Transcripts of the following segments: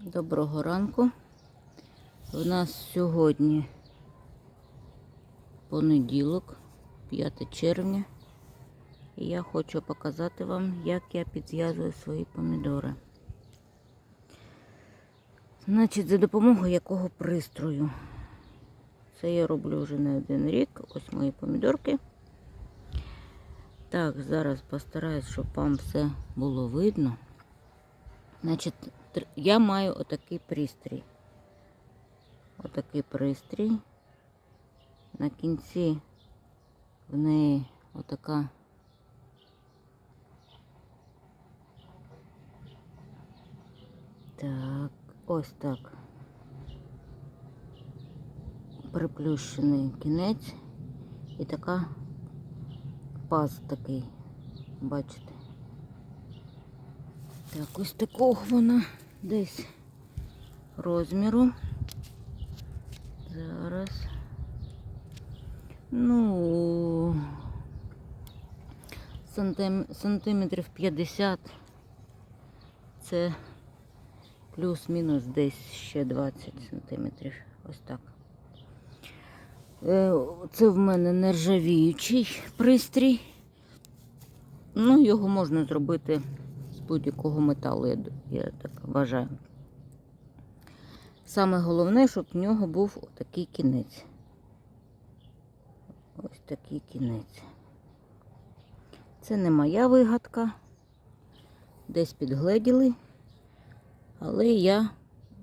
Доброго ранку. В нас сьогодні понеділок, 5 червня. І я хочу показати вам, як я підв'язую свої помідори. Значить, за допомогою якого пристрою. Це я роблю вже не один рік. Ось мої помідорки. Так, зараз постараюсь, щоб вам все було видно. Значить, я маю отакий пристрій. Отакий пристрій. На кінці в неї отака так, ось так. Приплющений кінець і така паз такий, бачите. Так, ось такого вона десь розміру. Зараз. Ну, сантим, сантиметрів 50. Це плюс-мінус десь ще 20 сантиметрів. Ось так. Е, Це в мене нержавіючий пристрій. Ну, його можна зробити будь-якого металу, я, я так вважаю. Саме головне, щоб в нього був такий кінець. Ось такий кінець. Це не моя вигадка. Десь підгледіли. Але я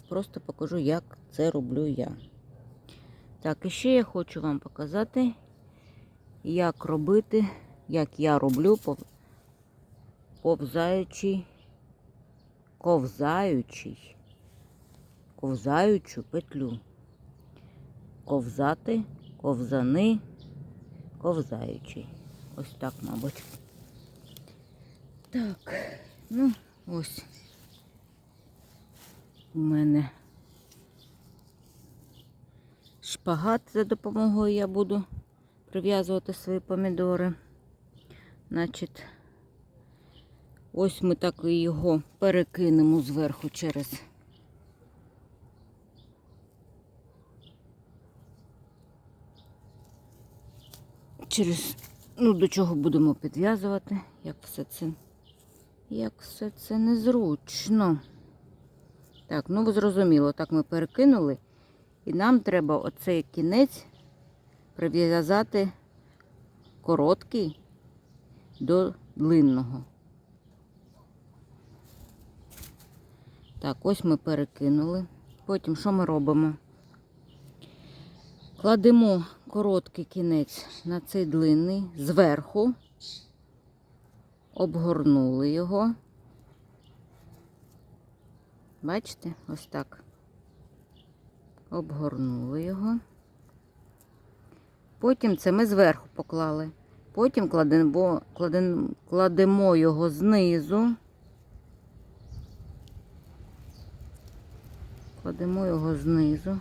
просто покажу, як це роблю я. Так, і ще я хочу вам показати, як робити, як я роблю повзаючий, ковзаючий, ковзаючу петлю. Ковзати, ковзани, ковзаючий. Ось так, мабуть. Так, ну, ось у мене шпагат, за допомогою я буду прив'язувати свої помідори. Значить, ось ми так і його перекинемо зверху через через, ну, до чого будемо підв'язувати, як все це, як все це незручно. Так, ну зрозуміло, так ми перекинули. І нам треба оцей кінець прив'язати короткий до длинного. Так, ось ми перекинули. Потім що ми робимо? Кладемо короткий кінець на цей длинний зверху, обгорнули його. Бачите? Ось так. Обгорнули його. Потім це ми зверху поклали. Потім кладемо, кладемо, його знизу. Кладемо його знизу.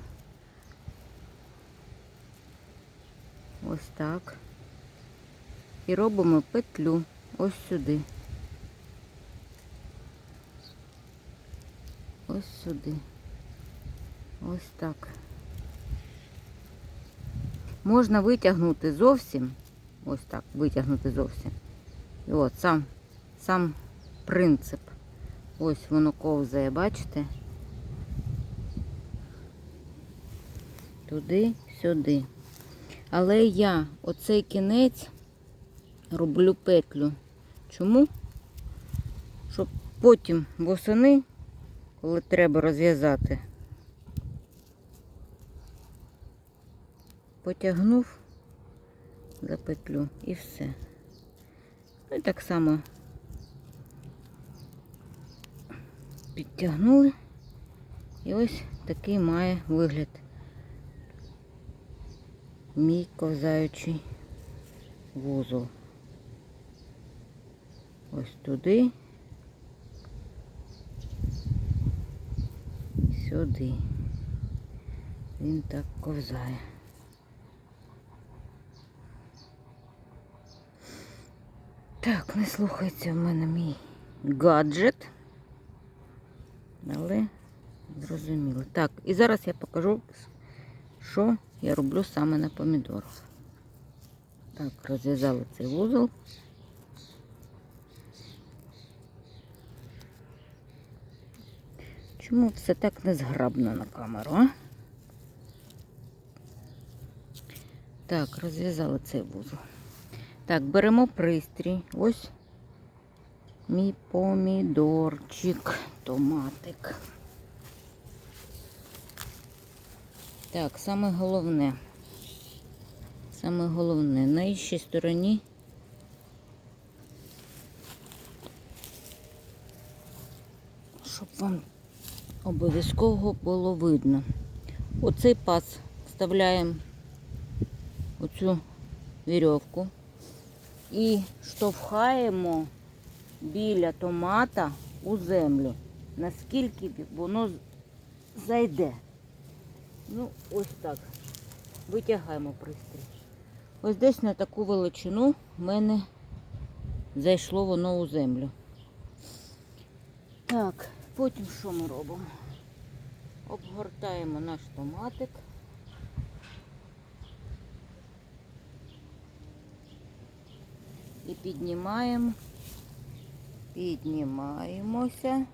Ось так. І робимо петлю ось сюди. Ось сюди. Ось так. Можна витягнути зовсім. Ось так, витягнути зовсім. І от сам, сам принцип. Ось воно ковзає, бачите? Туди, сюди. Але я оцей кінець роблю петлю. Чому? Щоб потім восени коли треба розв'язати. Потягнув за петлю і все. Ну і так само підтягнули. І ось такий має вигляд. Мій ковзаючий вузол. Ось туди. сюди. Він так ковзає. Так, не слухається в мене мій гаджет. Але зрозуміли. Так, і зараз я покажу, що я роблю саме на помідорах. Так, розв'язали цей вузол. Чому все так незграбно на камеру, а? Так, розв'язали цей вузол. Так, беремо пристрій. Ось мій помідорчик, томатик. Так, саме головне. Саме головне, на іншій стороні щоб вам обов'язково було видно. Оцей паз вставляємо оцю вірьовку і штовхаємо біля томата у землю, наскільки воно зайде. Ну, ось так. Витягаємо пристрій. Ось десь на таку величину в мене зайшло воно у землю. Так, потім що ми робимо? Обгортаємо наш томатик. І піднімаємо, піднімаємося.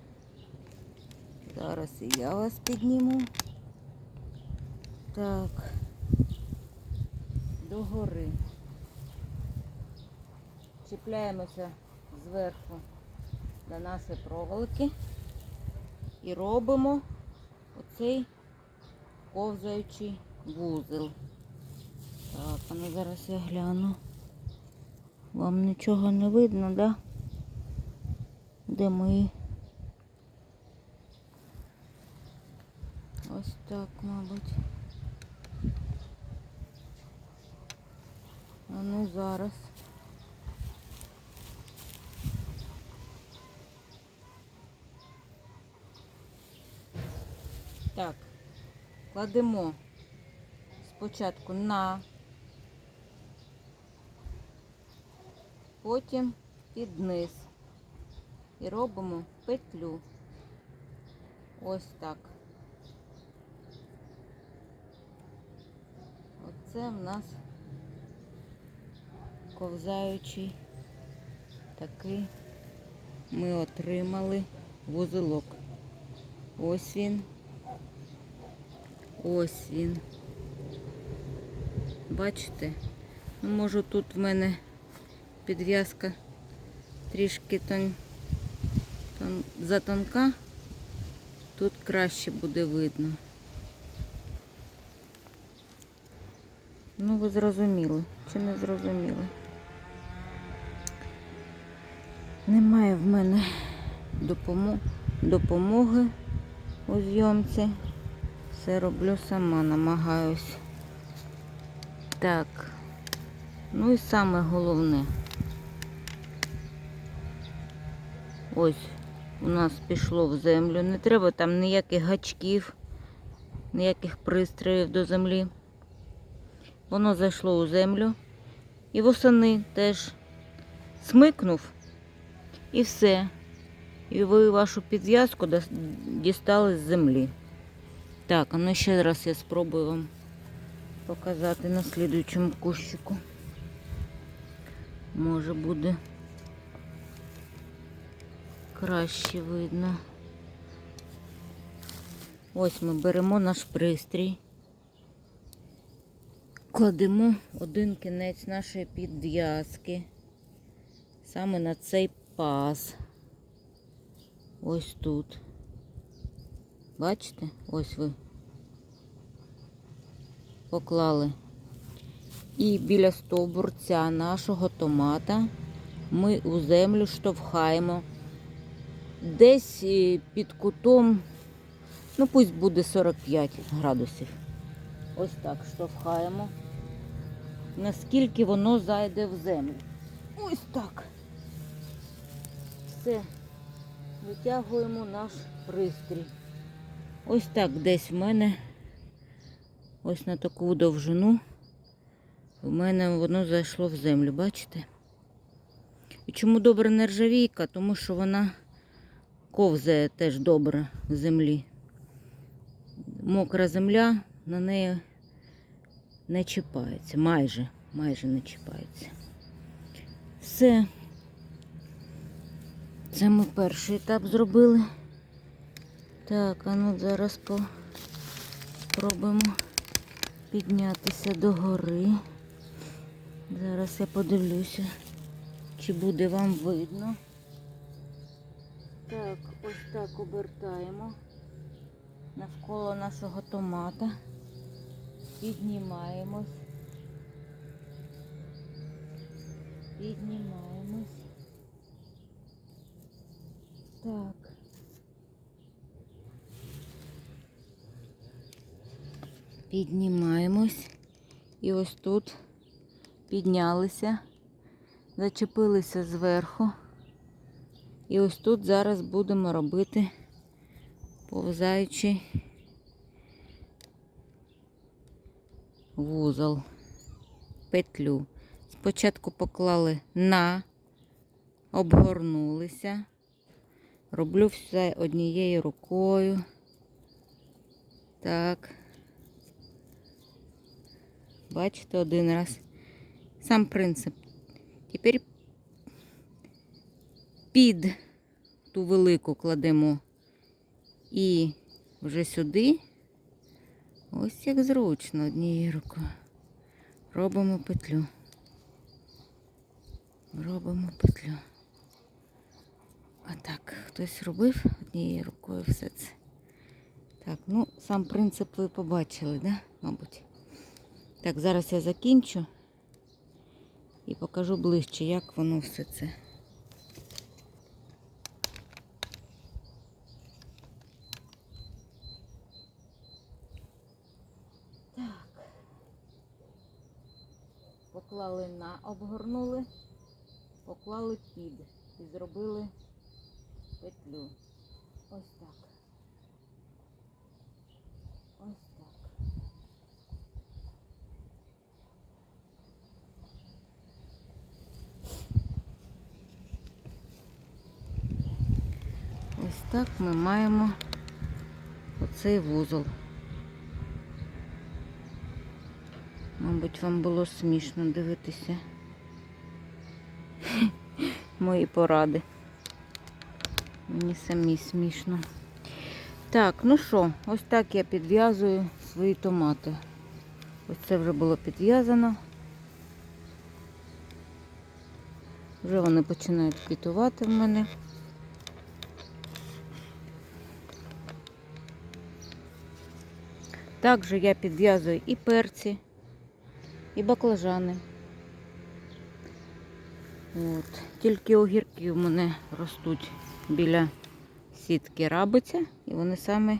Зараз і я вас підніму. Так, догори. Чіпляємося зверху до нашої проволоки і робимо оцей ковзаючий вузол. Так, а ну зараз я гляну. Вам нічого не видно, да? Де мої? Ось так, мабуть. А ну зараз. Так, кладемо спочатку на, потім під низ і робимо петлю. Ось так. Оце в нас ковзаючий такий ми отримали вузелок. Ось він. Ось він. Бачите? Ну, може тут в мене підв'язка трішки тон, тон, затонка. Тут краще буде видно. Ну, ви зрозуміли, чи не зрозуміли? Немає в мене допомоги у зйомці. Все роблю сама, намагаюсь. Так. Ну і саме головне. Ось у нас пішло в землю. Не треба там ніяких гачків, ніяких пристроїв до землі. Воно зайшло у землю. І восени теж смикнув і все. І ви вашу підв'язку дістали з землі. Так, ну ще раз я спробую вам показати на слідуючому кущику. Може буде краще видно. Ось ми беремо наш пристрій, кладемо один кінець нашої підв'язки саме на цей паз. Ось тут. Бачите? Ось ви поклали. І біля стовбурця нашого томата ми у землю штовхаємо десь е, під кутом, ну пусть буде 45 градусів. Ось так штовхаємо, наскільки воно зайде в землю. Ось так. Все. Витягуємо наш пристрій. Ось так десь в мене, ось на таку довжину, в мене воно зайшло в землю, бачите? І чому добра нержавійка? Тому що вона ковзає теж добре в землі. мокра земля на неї не чіпається. Майже, майже не чіпається. Все. Це ми перший етап зробили. Так, а ну зараз спробуємо піднятися до гори. Зараз я подивлюся, чи буде вам видно. Так, ось так обертаємо навколо нашого томата. Піднімаємось. Так. Піднімаємось. І ось тут піднялися, зачепилися зверху. І ось тут зараз будемо робити повзаючий вузол, петлю. Спочатку поклали на, обгорнулися. Роблю все однією рукою. Так. Бачите, один раз. Сам принцип. Тепер під ту велику кладемо і вже сюди. Ось як зручно однією рукою. Робимо петлю. Робимо петлю. А так, хтось робив однією рукою все це. Так, ну, сам принцип ви побачили, да? Мабуть. Так, зараз я закінчу і покажу ближче, як воно все це. Так. Поклали на, обгорнули, поклали під і зробили петлю. Ось так. Ось так. Ось так ми маємо оцей вузол. Мабуть, вам було смішно дивитися мої поради. Мені самі смішно. Так, ну що, ось так я підв'язую свої томати. Ось це вже було підв'язано. Вже вони починають квітувати в мене. Також я підв'язую і перці, і баклажани. От. Тільки огірки в мене ростуть біля сітки рабиця, і вони саме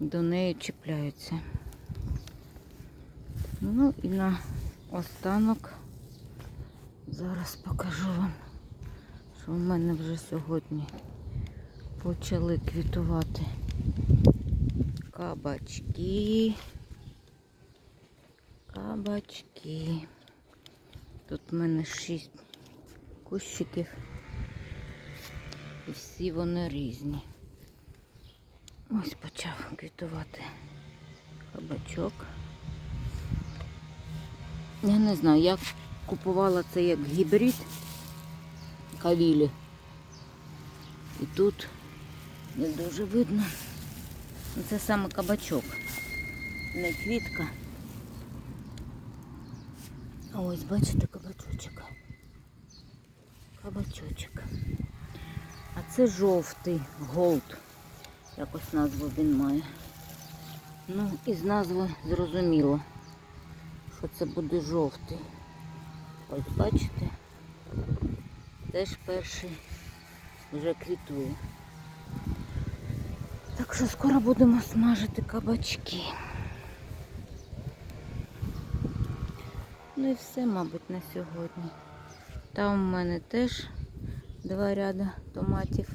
до неї чіпляються. Ну і на останок зараз покажу вам, що в мене вже сьогодні почали квітувати кабачки. Кабачки. Тут в мене шість кущиків. І всі вони різні. Ось почав квітувати кабачок. Я не знаю, я купувала це як гібрид кавілі. І тут не дуже видно. Це саме кабачок, не квітка. Ось бачите кабачочок. Кабачочок. А це жовтий голд. Якось назву він має. Ну, із назви зрозуміло, що це буде жовтий. Ось бачите? Теж перший вже квітує. Так що скоро будемо смажити кабачки. Ну і все, мабуть, на сьогодні. Там у мене теж два ряда томатів,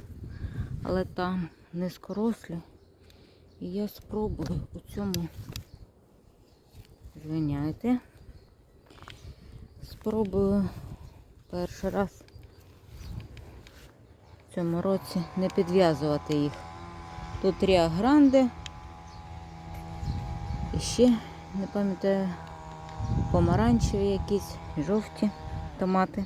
але там низькорослі. І я спробую у цьому, звиняйте, спробую перший раз в цьому році не підв'язувати їх. Тут Ріа Гранде І ще, не пам'ятаю, помаранчеві якісь, жовті томати.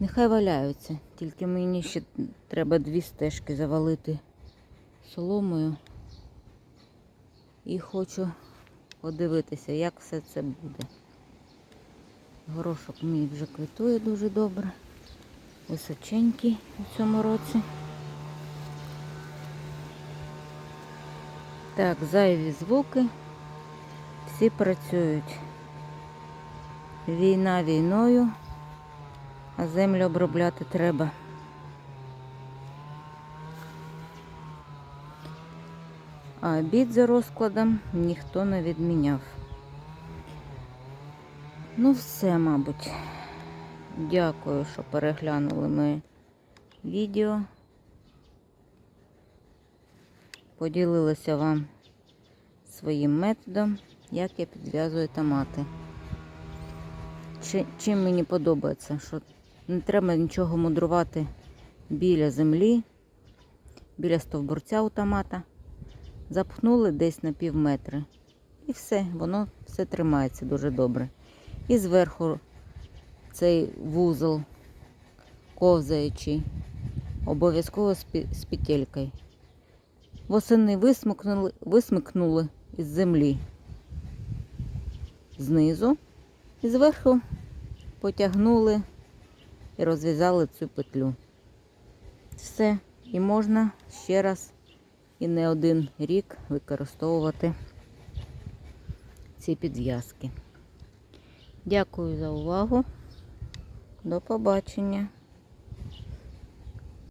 Нехай валяються, тільки мені ще треба дві стежки завалити соломою. І хочу подивитися, як все це буде. Горошок мій вже квітує дуже добре. Височенький у цьому році. Так, зайві звуки. Всі працюють. Війна війною, а землю обробляти треба. А обід за розкладом ніхто не відміняв. Ну, все, мабуть. Дякую, що переглянули моє відео. Поділилася вам своїм методом, як я підв'язую томати. Чим мені подобається, що не треба нічого мудрувати біля землі, біля стовбурця у томата. Запхнули десь на пів метри. І все, воно все тримається дуже добре. І зверху цей вузол ковзаючий, обов'язково з петелькою. Восени висмикнули, висмикнули із землі знизу і зверху потягнули і розв'язали цю петлю. Все. І можна ще раз і не один рік використовувати ці підв'язки. Дякую за увагу. До побачення.